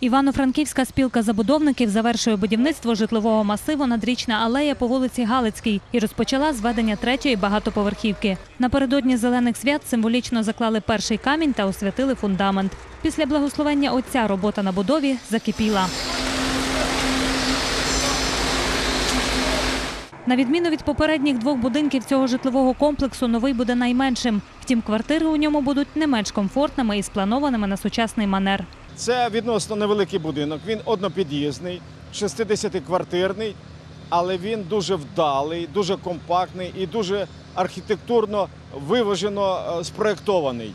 Івано-Франківська спілка забудовників завершує будівництво житлового масиву надрічна алея по вулиці Галицькій і розпочала зведення третьої багатоповерхівки. Напередодні зелених свят символічно заклали перший камінь та освятили фундамент. Після благословення отця робота на будові закипіла. На відміну від попередніх двох будинків цього житлового комплексу, новий буде найменшим. Втім, квартири у ньому будуть не менш комфортними і спланованими на сучасний манер. Це відносно невеликий будинок. Він однопід'їзний, 60-квартирний, але він дуже вдалий, дуже компактний і дуже архітектурно виважено е, спроєктований.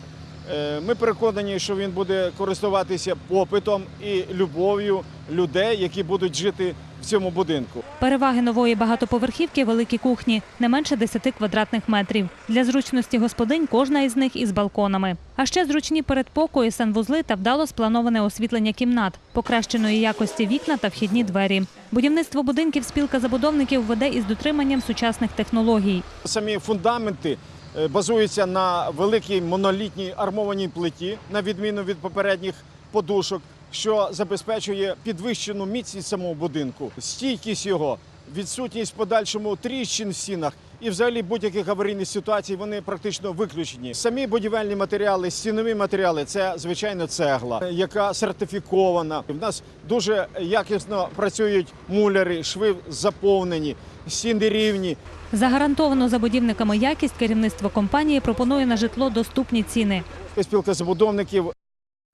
Е, Ми переконані, що він буде користуватися попитом і любов'ю людей, які будуть жити в цьому будинку. Переваги нової багатоповерхівки – великі кухні, не менше 10 квадратних метрів. Для зручності господинь кожна із них із балконами. А ще зручні передпокої, санвузли та вдало сплановане освітлення кімнат, покращеної якості вікна та вхідні двері. Будівництво будинків спілка забудовників веде із дотриманням сучасних технологій. Самі фундаменти е, базуються на великій монолітній армованій плиті, на відміну від попередніх подушок, що забезпечує підвищену міцність самого будинку, стійкість його, відсутність в подальшому тріщин в стінах. І взагалі будь-яких аварійних ситуацій вони практично виключені. Самі будівельні матеріали, стінові матеріали це звичайно цегла, яка сертифікована. В нас дуже якісно працюють муляри, шви заповнені, стіни рівні. За гарантовану забудівниками якість керівництво компанії пропонує на житло доступні ціни. Спілка забудовників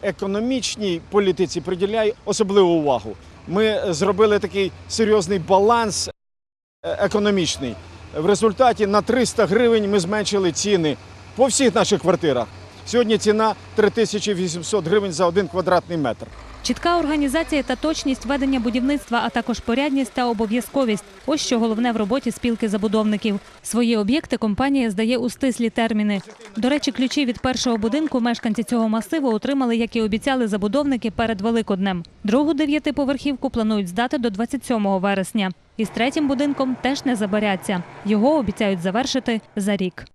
економічній політиці приділяє особливу увагу. Ми зробили такий серйозний баланс е, економічний. В результаті на 300 гривень ми зменшили ціни по всіх наших квартирах. Сьогодні ціна 3800 гривень за один квадратний метр. Чітка організація та точність ведення будівництва, а також порядність та обов'язковість – ось що головне в роботі спілки забудовників. Свої об'єкти компанія здає у стислі терміни. До речі, ключі від першого будинку мешканці цього масиву отримали, як і обіцяли забудовники перед Великоднем. Другу дев'ятиповерхівку планують здати до 27 вересня. І з третім будинком теж не забаряться. Його обіцяють завершити за рік.